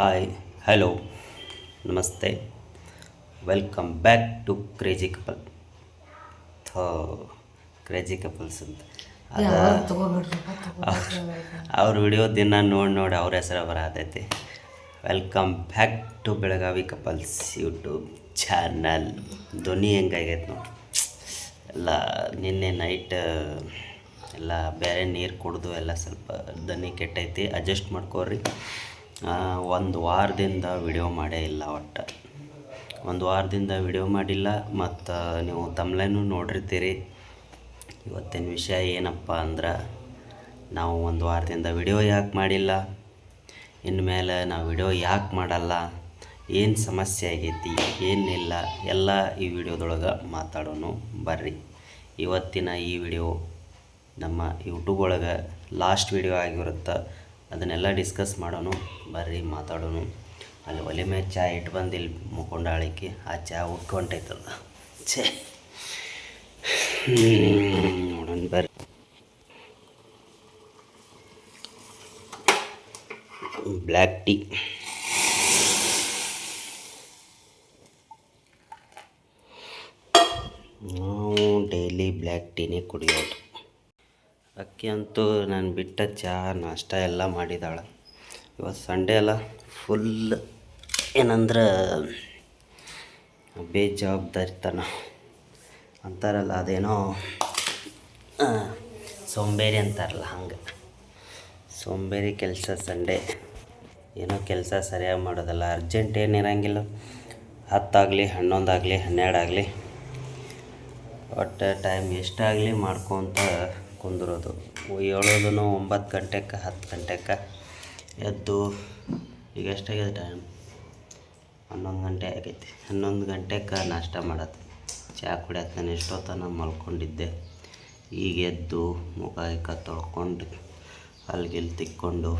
Hi hello ನಮಸ್ತೆ. Welcome back to crazy couple though crazy couples ಅಂತ. ಅದ ಅವ್ರ ವಿಡಿಯೋ ದಿನ ನೋಡಿ ನೋಡಿ ಅವ್ರ ಹೆಸರು ಬರತೈತಿ welcome back to Belagavi couples YouTube channel ಧ್ವನಿ ಹೆಂಗಾಗೈತೆ ನೋಡಿ. ಎಲ್ಲ ನಿನ್ನೆ ನೈಟ್ ಎಲ್ಲ ಬೇರೆ ನೀರು ಕುಡಿದು ಎಲ್ಲ ಸ್ವಲ್ಪ ದನಿ ಕೆಟ್ಟೈತಿ. ಅಡ್ಜಸ್ಟ್ ಮಾಡ್ಕೋರಿ. ಒಂದು ವಾರದಿಂದ ವಿಡಿಯೋ ಮಾಡೇ ಇಲ್ಲ ಒಟ್ಟು. ಒಂದು ವಾರದಿಂದ ವಿಡಿಯೋ ಮಾಡಿಲ್ಲ, ಮತ್ತು ನೀವು ತಮ್ಲೇನು ನೋಡಿರ್ತೀರಿ. ಇವತ್ತಿನ ವಿಷಯ ಏನಪ್ಪ ಅಂದ್ರೆ, ನಾವು ಒಂದು ವಾರದಿಂದ ವಿಡಿಯೋ ಯಾಕೆ ಮಾಡಿಲ್ಲ? ಇನ್ಮೇಲೆ ನಾವು ವಿಡಿಯೋ ಯಾಕೆ ಮಾಡಲ್ಲ? ಏನು ಸಮಸ್ಯೆ ಆಗೈತಿ? ಏನಿಲ್ಲ? ಎಲ್ಲ ಈ ವಿಡಿಯೋದೊಳಗೆ ಮಾತಾಡೋನು ಬರ್ರಿ. ಇವತ್ತಿನ ಈ ವಿಡಿಯೋ ನಮ್ಮ ಯೂಟ್ಯೂಬ್ ಒಳಗೆ ಲಾಸ್ಟ್ ವಿಡಿಯೋ ಆಗಿರುತ್ತೆ. ಅದನ್ನೆಲ್ಲ ಡಿಸ್ಕಸ್ ಮಾಡೋಣ ಬರ್ರಿ ಮಾತಾಡೋಣ ಅಲ್ಲಿ ಒಲೆ ಮೇಲೆ ಚಾ ಇಟ್ಟು ಬಂದು ಇಲ್ಲಿ ಮುಕೊಂಡಾಳಿಕೆ ಆ ಚಾ ಉಟ್ಕೊಂಡೈತಲ್ಲ ಛೇ. ನೋಡೋಣ ಬರ್ರಿ. Black tea. ನಾವು ಡೈಲಿ ಬ್ಲ್ಯಾಕ್ ಟೀನೇ ಕುಡಿಯೋದು. ಅಕ್ಕಿ ಅಂತೂ ನಾನು ಬಿಟ್ಟ ಚಹಾ, ನಾಷ್ಟ ಎಲ್ಲ ಮಾಡಿದಾಳೆ. ಇವತ್ತು ಸಂಡೇ ಅಲ್ಲ ಫುಲ್ ಏನಂದ್ರೆ ಬೇಜವಾಬ್ದಾರಿತನ. ಅಂತಾರಲ್ಲ, ಅದೇನೋ ಸೋಂಬೇರಿ ಅಂತಾರಲ್ಲ ಹಂಗೆ. ಸೋಂಬೇರಿ ಕೆಲಸ ಸಂಡೇ ಏನೋ ಕೆಲಸ ಸರಿಯಾಗಿ ಮಾಡೋದಲ್ಲ ಅರ್ಜೆಂಟ್ ಏನು ಇರಂಗಿಲ್ಲ. ಹತ್ತಾಗಲಿ, ಹನ್ನೊಂದಾಗಲಿ, ಹನ್ನೆರಡಾಗಲಿ. ಒಟ್ಟು ಟೈಮ್ ಎಷ್ಟಾಗಲಿ ಮಾಡ್ಕೊತ ಕುಂದಿರೋದು. ಏಳೋದು ಒಂಬತ್ತು ಗಂಟೆಗೆ ಹತ್ತು ಗಂಟೆಗೆ ಎದ್ದು ಈಗ ಎಷ್ಟಾಗಿದೆ ಟೈಮ್ ಹನ್ನೊಂದು ಗಂಟೆ ಆಗೈತಿ. ಹನ್ನೊಂದು ಗಂಟೆಗೆ ನಾಷ್ಟ ಮಾಡತ್ತೆ ಚಹಾ ಕುಡಿಯತ್ತೆ ನಾನು ಎಷ್ಟೊತ್ತನ ಮಲ್ಕೊಂಡಿದ್ದೆ. ಈಗ ಎದ್ದು ಮುಖ ಇಕ್ಕ ತೊಳ್ಕೊಂಡು ಅಲ್ಲಿಗೆಲ್ಲಿ ತಿಕ್ಕೊಂಡು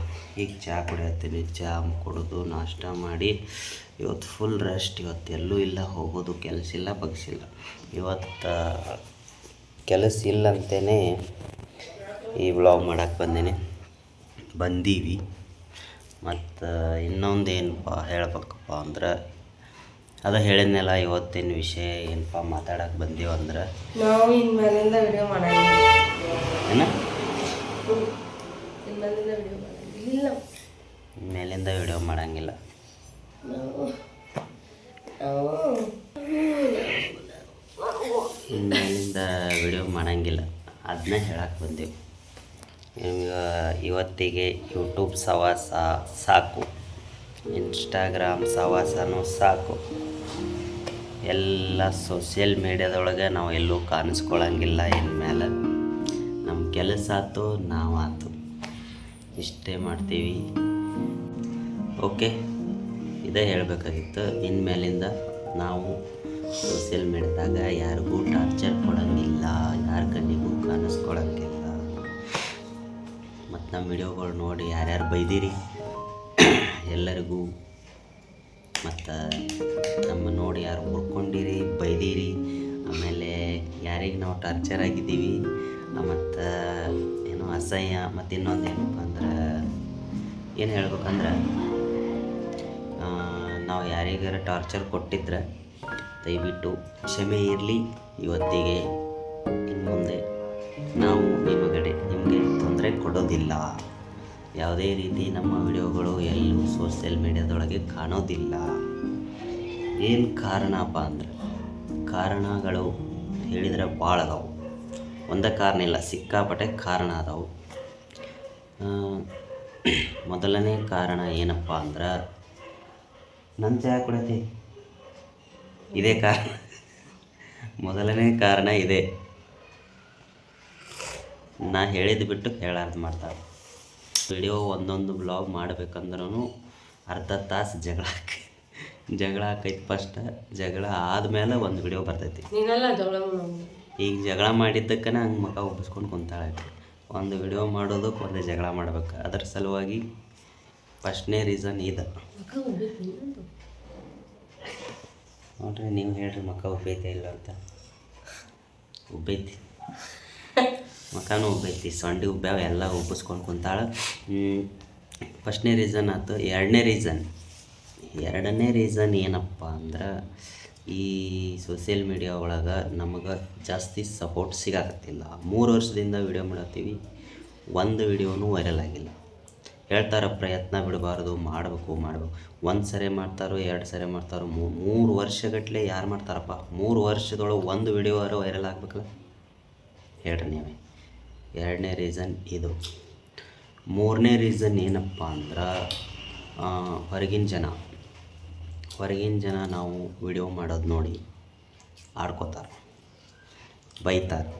ಈಗ ಚಹಾ ಕುಡಿಯತ್ತೀನಿ. ಚಹಾ ಕುಡಿದು ನಾಷ್ಟ ಮಾಡಿ ಇವತ್ತು ಫುಲ್ ರೆಸ್ಟ್ ಇವತ್ತು ಎಲ್ಲೂ ಇಲ್ಲ, ಹೋಗೋದು ಕೆಲಸ ಇಲ್ಲ, ಬಗ್ಸಿಲ್ಲ. ಇವತ್ತು ಕೆಲಸ ಇಲ್ಲ ಅಂತಲೇ ಈ ವ್ಲಾಗ್ ಮಾಡಕ್ಕೆ ಬಂದೀನಿ. ಬಂದೀವಿ. ಮತ್ತು ಇನ್ನೊಂದು ಏನಪ್ಪ ಹೇಳ್ಬೇಕಪ್ಪ ಅಂದ್ರೆ ಅದು ಹೇಳಿದ್ನೆಲ್ಲ ಇವತ್ತಿನ ವಿಷಯ ಏನಪ್ಪ ಮಾತಾಡಕ್ಕೆ ಬಂದೀವಿ ಅಂದ್ರೆ. ನಾವು ಇನ್ಮೇಲಿಂದ ವಿಡಿಯೋ ಇನ್ಮೇಲಿಂದ ವಿಡಿಯೋ ಮಾಡಂಗಿಲ್ಲ. ಮೇಲಿಂದ ವಿಡಿಯೋ ಮಾಡಂಗಿಲ್ಲ. ಮೇಲಿಂದ ಅದನ್ನ ಹೇಳಕ್ಕೆ ಬಂದೀವಿ. ಇವತ್ತಿಗೆ ಯೂಟ್ಯೂಬ್ ಸವಾಸ ಸಾಕು. ಇನ್ಸ್ಟಾಗ್ರಾಮ್ ಸವಾಸನೂ ಸಾಕು. ಎಲ್ಲ ಸೋಷಿಯಲ್ ಮೀಡ್ಯಾದೊಳಗೆ ನಾವು ಎಲ್ಲೂ ಕಾಣಿಸ್ಕೊಳ್ಳಂಗಿಲ್ಲ ಇನ್ಮೇಲೆ. ನಮ್ಮ ಕೆಲಸ ಆಯ್ತು ನಾವು ಆಯ್ತು ಇಷ್ಟೇ ಮಾಡ್ತೀವಿ. ಓಕೆ, ಇದೇ ಹೇಳಬೇಕಾಗಿತ್ತು. ಇನ್ಮೇಲಿಂದ ನಾವು ಸೋಷಿಯಲ್ ಮೀಡ್ಯಾದಾಗ ಯಾರಿಗೂ ಟಾರ್ಚರ್ ಕೊಡಂಗಿಲ್ಲ, ಯಾರ ಕಣ್ಣಿಗೂ ಕಾಣಿಸ್ಕೊಳಂಗಿಲ್ಲ. ನಮ್ಮ ವಿಡಿಯೋಗಳು ನೋಡಿ ಯಾರ್ಯಾರು ಬೈದಿರಿ, ಎಲ್ಲರಿಗೂ ಮತ್ತು ನಮ್ಮ ನೋಡಿ ಯಾರು ಹುರ್ಕೊಂಡಿರಿ ಬೈದಿರಿ, ಆಮೇಲೆ ಯಾರಿಗೆ ನಾವು ಟಾರ್ಚರ್ ಆಗಿದ್ದೀವಿ, ಮತ್ತು ಏನೋ ಅಸಹ್ಯ, ಮತ್ತು ಇನ್ನೊಂದು ಏನಪ್ಪ ಅಂದ್ರೆ, ಏನು ಹೇಳ್ಬೇಕಂದ್ರೆ ನಾವು ಯಾರಿಗಾರ ಟಾರ್ಚರ್ ಕೊಟ್ಟಿದ್ರೆ, ದಯವಿಟ್ಟು ಕ್ಷಮೆ ಇರಲಿ, ಇವತ್ತಿಗೆ ಇನ್ನು ಮುಂದೆ ನಾವು ತೊಂದರೆ ಕೊಡೋದಿಲ್ಲ. ಯಾವುದೇ ರೀತಿ ನಮ್ಮ ವಿಡಿಯೋಗಳು ಎಲ್ಲೂ ಸೋಷಿಯಲ್ ಮೀಡ್ಯಾದೊಳಗೆ ಕಾಣೋದಿಲ್ಲ. ಏನು ಕಾರಣಪ್ಪ ಅಂದ್ರೆ, ಕಾರಣಗಳು ಹೇಳಿದರೆ ಭಾಳ ಅದಾವು. ಒಂದೇ ಕಾರಣ ಇಲ್ಲ, ಸಿಕ್ಕಾಪಟ್ಟೆ ಕಾರಣ ಅದಾವು. ಮೊದಲನೇ ಕಾರಣ ಏನಪ್ಪ ಅಂದ್ರೆ ನನ್ನ ಚಹಾ ಕುಡತಿ? ಇದೇ ಕಾರಣ. ಮೊದಲನೇ ಕಾರಣ ಇದೆ. ನಾ ಹೇಳಿದ ಬಿಟ್ಟು ಹೇಳಾರ್ದು ಮಾಡ್ತಾರೆ. ವಿಡಿಯೋ ಒಂದೊಂದು ಬ್ಲಾಗ್ ಮಾಡ್ಬೇಕಂದ್ರೂ ಅರ್ಧ ತಾಸು ಜಗಳ ಜಗಳ ಹಾಕೈತಿ ಫಸ್ಟ್ ಜಗಳ ಆದಮೇಲೆ ಒಂದು ವಿಡಿಯೋ ಬರ್ತೈತಿ. ಈಗ ಜಗಳ ಮಾಡಿದ್ದಕ್ಕನ ಹಂಗೆ ಮಗ ಒಪ್ಪಿಸ್ಕೊಂಡು ಕುಂತಾಳೆ. ಒಂದು ವಿಡಿಯೋ ಮಾಡೋದಕ್ಕೆ ಒಂದು ಜಗಳ ಮಾಡ್ಬೇಕು. ಅದರ ಸಲುವಾಗಿ ಫಸ್ಟ್ನೇ ರೀಸನ್ ಇದು. ನೋಡ್ರಿ ನೀವು ಹೇಳ್ರಿ ಮಕ್ಕ ಉಬ್ಬೈತೆ ಇಲ್ಲ ಅಂತ. ಉಬ್ಬೈತಿ ಮಕನೂ ಉಬ್ಬೈತಿ ಸೊಂಡಿ ಉಬ್ಬ್ಯಾವ ಎಲ್ಲ ಉಬ್ಬಿಸ್ಕೊಂಡು ಕುಂತಾಳೆ. ಫಸ್ಟ್ನೇ ರೀಸನ್ ಆಯ್ತು ಎರಡನೇ ರೀಸನ್ ಎರಡನೇ ರೀಸನ್ ಏನಪ್ಪ ಅಂದ್ರೆ ಈ ಸೋಷಿಯಲ್ ಮೀಡಿಯಾ ಒಳಗೆ ನಮಗೆ ಜಾಸ್ತಿ ಸಪೋರ್ಟ್ ಸಿಗಾಕತ್ತಿಲ್ಲ. ಮೂರು ವರ್ಷದಿಂದ ವಿಡಿಯೋ ಮಾಡತ್ತೀವಿ ಒಂದು ವಿಡಿಯೋನೂ ವೈರಲ್ ಆಗಿಲ್ಲ. ಹೇಳ್ತಾರೆ ಪ್ರಯತ್ನ ಬಿಡಬಾರ್ದು ಮಾಡಬೇಕು ಮಾಡಬೇಕು. ಒಂದು ಸರಿ ಮಾಡ್ತಾರೋ ಎರಡು ಸರಿ ಮಾಡ್ತಾರೋ ಮೂರು ವರ್ಷಗಟ್ಟಲೆ ಯಾರು ಮಾಡ್ತಾರಪ್ಪ? ಮೂರು ವರ್ಷದೊಳಗೆ ಒಂದು ವಿಡಿಯೋ ವೈರಲ್ ಆಗ್ಬೇಕಲ್ಲ ಹೇಳ್ರಿ ನೀವೇ ಎರಡನೇ ರೀಸನ್ ಇದು. ಮೂರನೇ ರೀಸನ್ ಏನಪ್ಪ ಅಂದ್ರೆ ಹೊರಗಿನ ಜನ. ಹೊರಗಿನ ಜನ ನಾವು ವಿಡಿಯೋ ಮಾಡೋದು ನೋಡಿ ಆಡ್ಕೋತಾರೆ, ಬೈತಾರೆ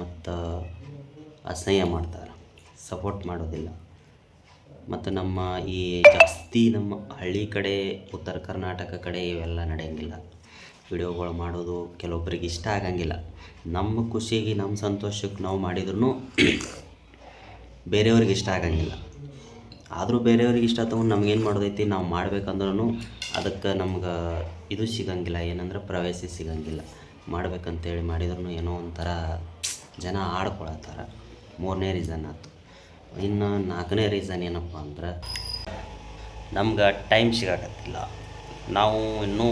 ಮತ್ತು ಅಸಹ್ಯ ಮಾಡ್ತಾರೆ ಸಪೋರ್ಟ್ ಮಾಡೋದಿಲ್ಲ. ಮತ್ತು ನಮ್ಮ ಈ ಜಾಸ್ತಿ ನಮ್ಮ ಹಳ್ಳಿ ಕಡೆ, ಉತ್ತರ ಕರ್ನಾಟಕ ಕಡೆ ಇವೆಲ್ಲ ನಡೆಯಂಗಿಲ್ಲ. ವಿಡಿಯೋಗಳು ಮಾಡೋದು ಕೆಲವೊಬ್ಬರಿಗೆ ಇಷ್ಟ ಆಗಂಗಿಲ್ಲ. ನಮ್ಮ ಖುಷಿಗೆ, ನಮ್ಮ ಸಂತೋಷಕ್ಕೆ ನಾವು ಮಾಡಿದ್ರು ಬೇರೆಯವ್ರಿಗೆ ಇಷ್ಟ ಆಗಂಗಿಲ್ಲ. ಆದರೂ ಬೇರೆಯವ್ರಿಗೆ ಇಷ್ಟ ತಗೊಂಡು ನಮಗೇನು ಮಾಡೋದೈತಿ, ನಾವು ಮಾಡ್ಬೇಕಂದ್ರೂ ಅದಕ್ಕೆ ನಮ್ಗೆ ಇದು ಸಿಗಂಗಿಲ್ಲ. ಏನಂದ್ರೆ ಪ್ರವೇಶ ಸಿಗಂಗಿಲ್ಲ. ಮಾಡ್ಬೇಕಂತೇಳಿ ಮಾಡಿದ್ರು ಏನೋ ಒಂಥರ ಜನ ಆಡ್ಕೊಳತ್ತಾರ. ಮೂರನೇ ರೀಸನ್ ಆಯ್ತು ಇನ್ನು ನಾಲ್ಕನೇ ರೀಸನ್ ಏನಪ್ಪ ಅಂದ್ರೆ ನಮ್ಗೆ ಟೈಮ್ ಸಿಗಾಕತ್ತಿಲ್ಲ. ನಾವು ಇನ್ನೂ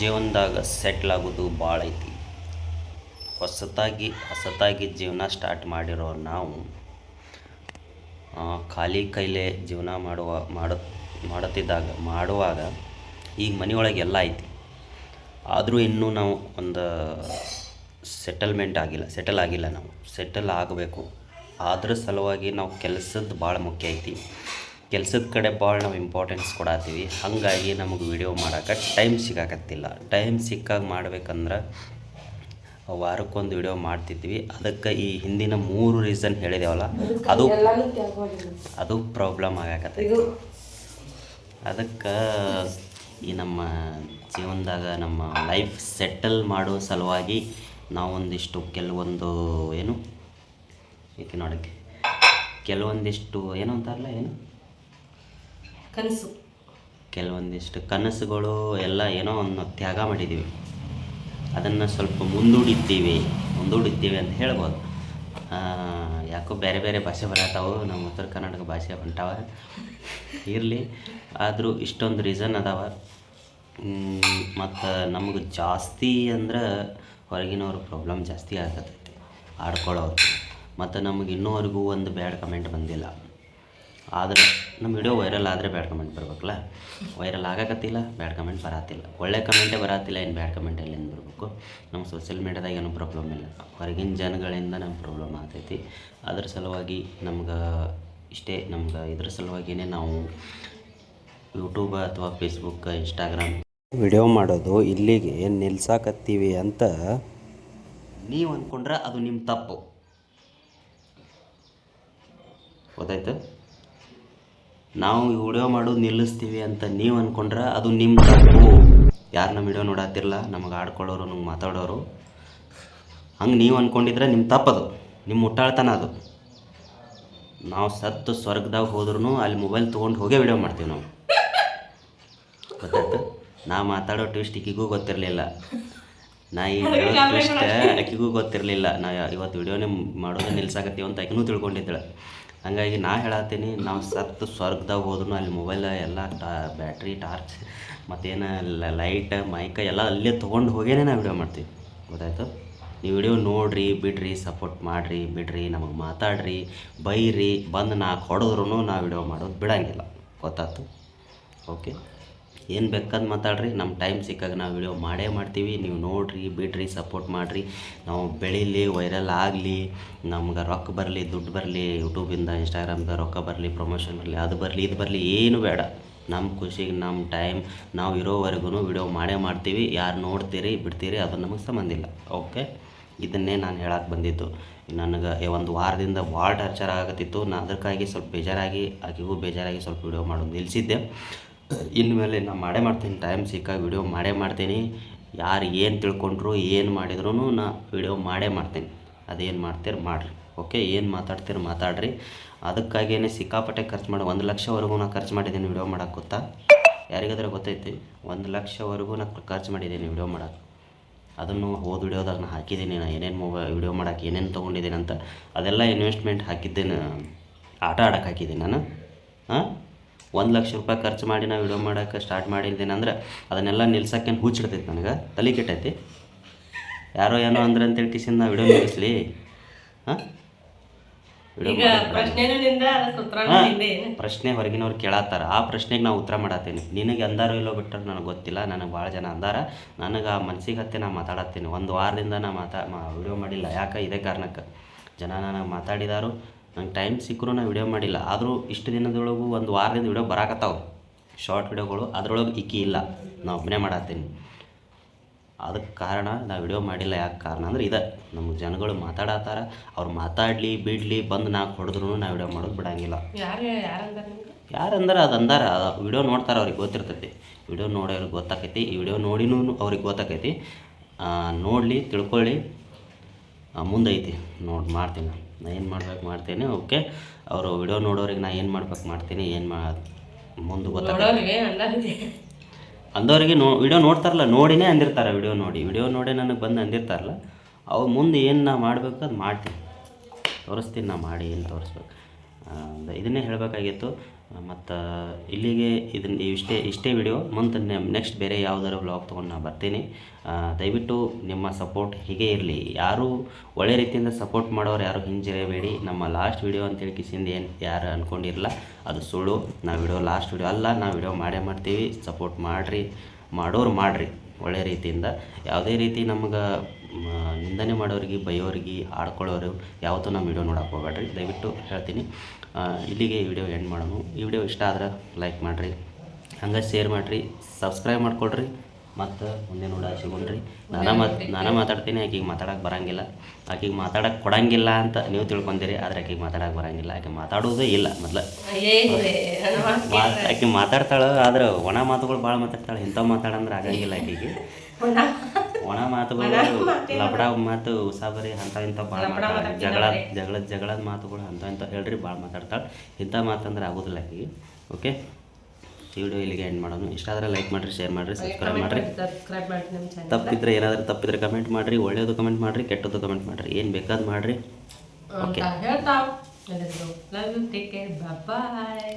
ಜೀವನದಾಗ ಸೆಟ್ಲ್ ಆಗೋದು ಭಾಳ ಐತಿ. ಹೊಸತಾಗಿ ಹೊಸತಾಗಿ ಜೀವನ ಸ್ಟಾರ್ಟ್ ಮಾಡಿರೋ ನಾವು ಖಾಲಿ ಕೈಲೇ ಜೀವನ ಮಾಡುವ, ಮಾಡ, ಮಾಡುತ್ತಿದ್ದಾಗ, ಮಾಡುವಾಗ ಈಗ ಮನೆಯೊಳಗೆ ಎಲ್ಲ ಐತಿ. ಆದರೂ ಇನ್ನೂ ನಾವು ಒಂದು ಸೆಟಲ್ಮೆಂಟ್ ಆಗಿಲ್ಲ ಸೆಟಲ್ ಆಗಿಲ್ಲ ನಾವು. ಸೆಟಲ್ ಆಗಬೇಕು. ಅದ್ರ ಸಲುವಾಗಿ ನಾವು ಕೆಲಸದ ಭಾಳ ಮುಖ್ಯ ಐತಿ. ಕೆಲಸದ ಕಡೆ ಭಾಳ ನಾವು ಇಂಪಾರ್ಟೆನ್ಸ್ ಕೊಡತ್ತೀವಿ ಹಾಗಾಗಿ ನಮಗೆ ವಿಡಿಯೋ ಮಾಡೋಕೆ ಟೈಮ್ ಸಿಗಾಕತ್ತಿಲ್ಲ. ಟೈಮ್ ಸಿಕ್ಕಾಗ ಮಾಡ್ಬೇಕಂದ್ರೆ ವಾರಕ್ಕೊಂದು ವಿಡಿಯೋ ಮಾಡ್ತಿದ್ವಿ. ಅದಕ್ಕೆ ಈ ಹಿಂದಿನ ಮೂರು ರೀಸನ್ ಹೇಳಿದೇವಲ್ಲ ಅದು ಅದು ಪ್ರಾಬ್ಲಮ್ ಆಗಾಕತ್ತೈತಿ. ಅದಕ್ಕೆ ಈ ನಮ್ಮ ಜೀವನದಾಗ ನಮ್ಮ ಲೈಫ್ ಸೆಟಲ್ ಮಾಡೋ ಸಲುವಾಗಿ ನಾವೊಂದಿಷ್ಟು ಕೆಲವೊಂದು ಏನು ಏಕೆ ನೋಡೋಕ್ಕೆ? ಕೆಲವೊಂದಿಷ್ಟು ಏನು ಅಂತಾರಲ್ಲ ಏನು? ಕನಸು. ಕೆಲವೊಂದಿಷ್ಟು ಕನಸುಗಳು ಎಲ್ಲ ಏನೋ ಒಂದು ತ್ಯಾಗ ಮಾಡಿದ್ದೀವಿ. ಅದನ್ನು ಸ್ವಲ್ಪ ಮುಂದೂಡಿದ್ದೀವಿ. ಮುಂದೂಡಿದ್ದೀವಿ ಅಂತ ಹೇಳ್ಬೋದು. ಯಾಕೋ ಬೇರೆ ಬೇರೆ ಭಾಷೆ ಬರತ್ತಾವು ನಮ್ಮ ಉತ್ತರ ಕರ್ನಾಟಕ ಭಾಷೆ ಹೊಂಟಾವ ಇರಲಿ. ಆದರೂ ಇಷ್ಟೊಂದು ರೀಸನ್ ಅದಾವ. ಮತ್ತು ನಮಗೆ ಜಾಸ್ತಿ ಅಂದ್ರೆ ಹೊರಗಿನವ್ರ ಪ್ರಾಬ್ಲಮ್ ಜಾಸ್ತಿ ಆಗತೈತಿ. ಆಡ್ಕೊಳ್ಳೋರು ಮತ್ತು ನಮಗೆ ಇನ್ನೂವರೆಗೂ ಒಂದು ಬ್ಯಾಡ್ ಕಮೆಂಟ್ ಬಂದಿಲ್ಲ. ಆದರೆ ನಮ್ಮ ವಿಡಿಯೋ ವೈರಲ್ ಆದರೆ ಬ್ಯಾಡ್ ಕಮೆಂಟ್ ಬರ್ಬೇಕಲ್ಲ? ವೈರಲ್ ಆಗಕತ್ತಿಲ್ಲ ಬ್ಯಾಡ್ ಕಮೆಂಟ್ ಬರತ್ತಿಲ್ಲ. ಒಳ್ಳೆ ಕಮೆಂಟೇ ಬರತ್ತಿಲ್ಲ ಏನು ಬ್ಯಾಡ್ ಕಮೆಂಟ್ ಎಲ್ಲಿಂದ ಬರಬೇಕು. ನಮ್ಮ ಸೋಷಿಯಲ್ ಮೀಡ್ಯಾದಾಗ ಏನೂ ಪ್ರಾಬ್ಲಮ್ ಇಲ್ಲ. ಹೊರಗಿನ ಜನಗಳಿಂದ ನಮ್ಮ ಪ್ರಾಬ್ಲಮ್ ಆಗ್ತೈತಿ. ಅದ್ರ ಸಲುವಾಗಿ ನಮ್ಗೆ ಇಷ್ಟೇ ನಮ್ಗೆ ಇದ್ರ ಸಲುವಾಗಿಯೇ ನಾವು ಯೂಟ್ಯೂಬ್ ಅಥವಾ ಫೇಸ್ಬುಕ್ ಇನ್ಸ್ಟಾಗ್ರಾಮ್ ವಿಡಿಯೋ ಮಾಡೋದು ಇಲ್ಲಿಗೆ ನಿಲ್ಸಾಕತ್ತೀವಿ ಅಂತ ನೀವು ಅಂದ್ಕೊಂಡ್ರೆ ಅದು ನಿಮ್ಮ ತಪ್ಪು. ಗೊತ್ತಾಯ್ತು? ನಾವು ಈ ವಿಡಿಯೋ ಮಾಡೋದು ನಿಲ್ಲಿಸ್ತೀವಿ ಅಂತ ನೀವು ಅಂದ್ಕೊಂಡ್ರೆ ಅದು ನಿಮ್ಮ ತಪ್ಪು. ಯಾರು ನಮ್ಮ ವಿಡಿಯೋ ನೋಡತ್ತಿರಲ್ಲ ನಮಗೆ ಆಡ್ಕೊಳ್ಳೋರು ನಮ್ಗೆ ಮಾತಾಡೋರು. ಹಂಗೆ ನೀವು ಅಂದ್ಕೊಂಡಿದ್ರೆ ನಿಮ್ಮ ತಪ್ಪದು. ನಿಮ್ಮ ಮುಟ್ಟಾಳ್ತನ ಅದು. ನಾವು ಸತ್ತು ಸ್ವರ್ಗದಾಗ ಹೋದ್ರೂ ಅಲ್ಲಿ ಮೊಬೈಲ್ ತೊಗೊಂಡು ಹೋಗೇ ವಿಡಿಯೋ ಮಾಡ್ತೀವಿ ನಾವು. ಗೊತ್ತಾಯ್ತು? ನಾ ಮಾತಾಡೋ ಟ್ವಿಸ್ಟ್ ಈಕಿಗೂ ಗೊತ್ತಿರಲಿಲ್ಲ. ನಾ ಈ ಟ್ವಿಸ್ಟ್ ಆಕಿಗೂ ಗೊತ್ತಿರಲಿಲ್ಲ. ನಾ ಇವತ್ತು ವಿಡಿಯೋನೇ ಮಾಡೋದೇ ನಿಲ್ಸಾಕತ್ತೀವಿ ಅಂತ ಆಕಿನೂ ತಿಳ್ಕೊಂಡಿದ್ದಾಳೆ. ಹಾಗಾಗಿ ನಾ ಹೇಳತ್ತೀನಿ, ನಾವು ಸತ್ತು ಸ್ವರ್ಗದಾಗ ಹೋದ್ರೂ ಅಲ್ಲಿ ಮೊಬೈಲ್ ಎಲ್ಲ ಟಾ ಬ್ಯಾಟ್ರಿ ಟಾರ್ಚ್ ಮತ್ತೇನು ಲೈಟ್ ಮೈಕ ಎಲ್ಲ ಅಲ್ಲೇ ತೊಗೊಂಡು ಹೋಗೇನೆ ನಾವು ವಿಡಿಯೋ ಮಾಡ್ತೀವಿ. ಗೊತ್ತಾಯ್ತು? ನೀವು ವಿಡಿಯೋ ನೋಡಿರಿ, ಬಿಡ್ರಿ ಸಪೋರ್ಟ್ ಮಾಡಿರಿ, ಬಿಡ್ರಿ, ನಮಗೆ ಮಾತಾಡ್ರಿ, ಬೈರಿ, ಬಂದು ನಾಲ್ಕು ಹೊಡೆದ್ರೂ ನಾವು ವಿಡಿಯೋ ಮಾಡೋದು ಬಿಡಂಗಿಲ್ಲ. ಗೊತ್ತಾಯ್ತು ಓಕೆ ಏನು ಬೇಕಾದ್ ಮಾತಾಡ್ರಿ. ನಮ್ಮ ಟೈಮ್ ಸಿಕ್ಕಾಗ ನಾವು ವಿಡಿಯೋ ಮಾಡೇ ಮಾಡ್ತೀವಿ. ನೀವು ನೋಡ್ರಿ, ಬಿಡ್ರಿ ಸಪೋರ್ಟ್ ಮಾಡಿರಿ. ನಾವು ಬೆಳೀಲಿ ವೈರಲ್ ಆಗಲಿ, ನಮ್ಗೆ ರೊಕ್ಕ ಬರಲಿ, ದುಡ್ಡು ಬರಲಿ ಯೂಟ್ಯೂಬಿಂದ ಇನ್ಸ್ಟಾಗ್ರಾಮ್ದ ರೊಕ್ಕ ಬರಲಿ ಪ್ರಮೋಷನ್ ಬರಲಿ, ಅದು ಬರಲಿ, ಇದು ಬರಲಿ, ಏನು ಬೇಡ. ನಮ್ಮ ಖುಷಿಗೆ ನಮ್ಮ ಟೈಮ್ ನಾವು ಇರೋವರೆಗೂ ವಿಡಿಯೋ ಮಾಡೇ ಮಾಡ್ತೀವಿ. ಯಾರು ನೋಡ್ತೀರಿ, ಬಿಡ್ತೀರಿ ಅದು ನಮಗೆ ಸಂಬಂಧ ಇಲ್ಲ. ಓಕೆ ಇದನ್ನೇ ನಾನು ಹೇಳಕ್ಕೆ ಬಂದಿದ್ದು. ನನಗೆ ಒಂದು ವಾರದಿಂದ ಭಾಳ ಟಾರ್ಚರ್ ಆಗತ್ತಿತ್ತು. ನಾನು ಅದಕ್ಕಾಗಿ ಸ್ವಲ್ಪ ಬೇಜಾರಾಗಿ, ಆಕೆಗೂ ಬೇಜಾರಾಗಿ ಸ್ವಲ್ಪ ವಿಡಿಯೋ ಮಾಡೋದು ನಿಲ್ಲಿಸಿದ್ದೆ ಇನ್ಮೇಲೆ ನಾನು ಮಾಡೇ ಮಾಡ್ತೀನಿ ಟೈಮ್ ಸಿಕ್ಕಾಗ ವಿಡಿಯೋ ಮಾಡೇ ಮಾಡ್ತೀನಿ. ಯಾರು ಏನು ತಿಳ್ಕೊಂಡ್ರು, ಏನು ಮಾಡಿದ್ರೂ ನಾ ವಿಡಿಯೋ ಮಾಡೇ ಮಾಡ್ತೀನಿ. ಅದೇನು ಮಾಡ್ತೀರಿ ಮಾಡಿರಿ ಓಕೆ ಏನು ಮಾತಾಡ್ತೀರ ಮಾತಾಡ್ರಿ. ಅದಕ್ಕಾಗಿಯೇ ಸಿಕ್ಕಾಪಟ್ಟೆ ಖರ್ಚು ಮಾಡಿ, ಒಂದು ಲಕ್ಷವರೆಗೂ ನಾನು ಖರ್ಚು ಮಾಡಿದ್ದೀನಿ ವಿಡಿಯೋ ಮಾಡೋಕೆ ಗೊತ್ತಾ? ಯಾರಿಗಾದ್ರೆ ಗೊತ್ತೈತಿ? ಒಂದು ಲಕ್ಷವರೆಗೂ ನಾನು ಖರ್ಚು ಮಾಡಿದ್ದೀನಿ ವಿಡಿಯೋ ಮಾಡೋಕೆ. ಅದನ್ನು ಹೋದ ವಿಡಿಯೋದಾಗ ನಾನು ಹಾಕಿದ್ದೀನಿ ನಾನು ಏನೇನು ಮೊಬೈಲ್ ವಿಡಿಯೋ ಮಾಡೋಕೆ ಏನೇನು ತೊಗೊಂಡಿದ್ದೀನಿ ಅಂತ. ಅದೆಲ್ಲ ಇನ್ವೆಸ್ಟ್ಮೆಂಟ್ ಹಾಕಿದ್ದೇನೆ ಆಟ ಆಡೋಕೆ ಹಾಕಿದ್ದೀನಿ ನಾನು. ಹಾಂ? ಒಂದು ಲಕ್ಷ ರೂಪಾಯಿ ಖರ್ಚು ಮಾಡಿ ನಾವು ವಿಡಿಯೋ ಮಾಡೋಕ್ಕೆ ಸ್ಟಾರ್ಟ್ ಮಾಡಿದ್ದೀನಿ ಅಂದ್ರೆ ಅದನ್ನೆಲ್ಲ ನಿಲ್ಸಕ್ಕೇನು ಹುಚ್ಚಿಡ್ತೈತಿ ನನಗೆ? ತಲೆ ಕೆಟ್ಟೈತಿ? ಯಾರೋ ಏನೋ ಅಂದ್ರೆ ಅಂತೇಳಿ ಕಿಸಿಂದ ನಾ ವಿಡಿಯೋ ನಿಲ್ಲಿಸ್ಲಿ. ಹಾಂ? ಪ್ರಶ್ನೆ ಹೊರಗಿನವ್ರು ಕೇಳತ್ತಾರ. ಆ ಪ್ರಶ್ನೆಗೆ ನಾವು ಉತ್ತರ ಮಾಡತ್ತೀನಿ ನಿನಗೆ ಅಂದಾರೋ ಇಲ್ಲೋ ಬಿಟ್ಟರೆ ನನಗೆ ಗೊತ್ತಿಲ್ಲ. ನನಗೆ ಭಾಳ ಜನ ಅಂದಾರ. ನನಗೆ ಆ ಮನ್ಸಿಗೆ ಹತ್ತಿ ನಾನು ಮಾತಾಡತ್ತೀನಿ. ಒಂದು ವಾರದಿಂದ ನಾ ಮಾತಾ ವಿಡಿಯೋ ಮಾಡಿಲ್ಲ. ಯಾಕೆ? ಇದೇ ಕಾರಣಕ್ಕೆ. ಜನ ನನಗೆ ಮಾತಾಡಿದಾರು. ನಂಗೆ ಟೈಮ್ ಸಿಕ್ಕರೂ ನಾ ವಿಡಿಯೋ ಮಾಡಿಲ್ಲ. ಆದರೂ ಇಷ್ಟು ದಿನದೊಳಗೂ ಒಂದು ವಾರದಿಂದ ವಿಡಿಯೋ ಬರಾಕತ್ತಾವೆ. ಶಾರ್ಟ್ ವಿಡಿಯೋಗಳು ಅದರೊಳಗೆ ಇಕ್ಕಿ ಇಲ್ಲ. ನಾ ಒಬ್ಬನೇ ಮಾಡತ್ತೀನಿ. ಅದಕ್ಕೆ ಕಾರಣ ನಾ ವಿಡಿಯೋ ಮಾಡಿಲ್ಲ. ಯಾಕೆ ಕಾರಣ ಅಂದ್ರೆ ಇದೆ. ನಮ್ಮ ಜನಗಳು ಮಾತಾಡತ್ತಾರ ಅವ್ರು ಮಾತಾಡಲಿ ಬಿಡಲಿ ಬಂದು ನಾ ಹೊಡೆದ್ರು ನಾ ವಿಡಿಯೋ ಮಾಡೋದು ಬಿಡಂಗಿಲ್ಲ. ಯಾರು ಯಾರಂದಾರ ಅದು ಅಂದಾರ. ವಿಡಿಯೋ ನೋಡ್ತಾರೆ ಅವ್ರಿಗೆ ಗೊತ್ತಿರ್ತೈತಿ. ವಿಡಿಯೋ ನೋಡೋರಿಗೆ ಗೊತ್ತಾಕೈತಿ. ಈ ವಿಡಿಯೋ ನೋಡಿನೂ ಅವ್ರಿಗೆ ಗೊತ್ತಾಕೈತಿ. ನೋಡಲಿ ತಿಳ್ಕೊಳ್ಳಿ. ಮುಂದೈತಿ. ನೋಡಿ ಮಾಡ್ತೀನಿ ನಾ ಏನು ಮಾಡ್ಬೇಕು ಮಾಡ್ತೀನಿ ಓಕೆ? ಅವರು ವಿಡಿಯೋ ನೋಡೋರಿಗೆ ನಾ ಏನು ಮಾಡ್ಬೇಕು ಮಾಡ್ತೀನಿ ಏನು ಮಾ ಮುಂದೆ ಗೊತ್ತಾಗ ಅಂದವರಿಗೆ ನೋ ವಿಡಿಯೋ ನೋಡ್ತಾರಲ್ಲ ನೋಡಿನೇ ಅಂದಿರ್ತಾರೆ ವಿಡಿಯೋ ನೋಡಿ. ವಿಡಿಯೋ ನೋಡಿ ನನಗೆ ಬಂದು ಅಂದಿರ್ತಾರಲ್ಲ ಅವ್ರು ಮುಂದೆ ಏನು ನಾ ಮಾಡಬೇಕು ಅದು ಮಾಡ್ತೀನಿ. ತೋರಿಸ್ತೀನಿ ನಾ ಮಾಡಿ ಏನು ತೋರಿಸ್ಬೇಕು. ಇದನ್ನೇ ಹೇಳಬೇಕಾಗಿತ್ತು. ಮತ್ತು ಇಲ್ಲಿಗೆ ಇದನ್ನ ಇಷ್ಟೇ ಇಷ್ಟೇ ವಿಡಿಯೋ ಮುಂದೆ ನೆಕ್ಸ್ಟ್ ಬೇರೆ ಯಾವುದಾದ್ರು ವ್ಲಾಗ್ ತೊಗೊಂಡು ನಾನು ಬರ್ತೀನಿ. ದಯವಿಟ್ಟು ನಿಮ್ಮ ಸಪೋರ್ಟ್ ಹೀಗೆ ಇರಲಿ. ಯಾರು ಒಳ್ಳೆ ರೀತಿಯಿಂದ ಸಪೋರ್ಟ್ ಮಾಡೋರು ಯಾರು ಹಿಂಜರಿಯಬೇಡಿ. ನಮ್ಮ ಲಾಸ್ಟ್ ವಿಡಿಯೋ ಅಂತೇಳಿ ಕಿಸಿಂದ ಏನು ಯಾರು ಅಂದ್ಕೊಂಡಿರಲ್ಲ ಅದು ಸುಳ್ಳು. ನಾವು ವಿಡಿಯೋ ಲಾಸ್ಟ್ ವಿಡಿಯೋ ಅಲ್ಲ, ನಾವು ವಿಡಿಯೋ ಮಾಡೇ ಮಾಡ್ತೀವಿ. ಸಪೋರ್ಟ್ ಮಾಡಿರಿ, ಮಾಡೋರು ಮಾಡಿರಿ. ಒಳ್ಳೆ ರೀತಿಯಿಂದ. ಯಾವುದೇ ರೀತಿ ನಮ್ಗೆ ನಿಂದನೆ ಮಾಡೋರಿಗೆ, ಬೈಯೋರಿಗೆ, ಆಡ್ಕೊಳ್ಳೋರು ಯಾವತ್ತೂ ನಮ್ಮ ವಿಡಿಯೋ ನೋಡಕ್ಕೆ ಹೋಗ್ಬೇಡ್ರಿ. ದಯವಿಟ್ಟು ಹೇಳ್ತೀನಿ. ಇಲ್ಲಿಗೆ ವಿಡಿಯೋ ಎಂಡ್ ಮಾಡೋಣ. ಈ ವಿಡಿಯೋ ಇಷ್ಟ ಆದ್ರೆ ಲೈಕ್ ಮಾಡಿರಿ. ಹಂಗೆ ಶೇರ್ ಮಾಡಿರಿ ಸಬ್ಸ್ಕ್ರೈಬ್ ಮಾಡ್ಕೊಳ್ರಿ, ಮತ್ತು ಮುಂದೆ ನೋಡ ಸಿಗೋಣ್ರಿ ನಾನು ಮಾತು ನಾನು ಮಾತಾಡ್ತೀನಿ, ಆಕೆಗೆ ಮಾತಾಡೋಕೆ ಬರಂಗಿಲ್ಲ. ಆಕೆಗೆ ಮಾತಾಡೋಕೆ ಕೊಡಂಗಿಲ್ಲ ಅಂತ ನೀವು ತಿಳ್ಕೊಂತೀರಿ ಆದರೆ ಆಕೆಗೆ ಮಾತಾಡೋಕೆ ಬರಂಗಿಲ್ಲ. ಆಕೆ ಮಾತಾಡೋದೇ ಇಲ್ಲ ಮೊದಲು. ಆಕೆ ಮಾತಾಡ್ತಾಳೆ, ಆದ್ರೆ ಒಣ ಮಾತುಗಳು ಭಾಳ ಮಾತಾಡ್ತಾಳೆ, ಇಂಥವು ಮಾತಾಡಂದ್ರೆ ಆಗಂಗಿಲ್ಲ ಆಕೆಗೆ. ಒಣ ಮಾತುಗಳು ಲಪಡ ಮಾತು ಉಸಾಬರಿ ಅಂತ ಇಂಥ ಭಾಳ ಜಗಳ ಜಗಳ ಜಗಳದ ಜಗಳದ ಮಾತುಗಳು ಅಂತ ಇಂಥ ಹೇಳ್ರಿ ಭಾಳ ಮಾತಾಡ್ತಾಳೆ. ಇಂಥ ಮಾತಂದ್ರೆ ಆಗೋದಿಲ್ಲ ಈಗ ಓಕೆ ಈ ವಿಡಿಯೋ ಇಲ್ಲಿಗೆ ಎಂಡ್ ಮಾಡೋಣ. ಇಷ್ಟ ಆದರೆ ಲೈಕ್ ಮಾಡಿರಿ ಶೇರ್ ಮಾಡಿರಿ ಸಬ್ಸ್ಕ್ರೈಬ್ ಮಾಡಿರಿ. ತಪ್ಪಿದ್ರೆ ಏನಾದರೂ ತಪ್ಪಿದ್ರೆ ಕಮೆಂಟ್ ಮಾಡಿರಿ ಒಳ್ಳೆಯದು ಕಮೆಂಟ್ ಮಾಡಿರಿ ಕೆಟ್ಟದ್ದು ಕಮೆಂಟ್ ಮಾಡಿರಿ. ಏನು ಬೇಕಾದ್ ಮಾಡಿರಿ. ಓಕೆ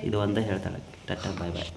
ಇದು ಒಂದೇ ಹೇಳ್ತಾಳೆ. ಟಾಟಾ ಬಾಯ್ ಬಾಯ್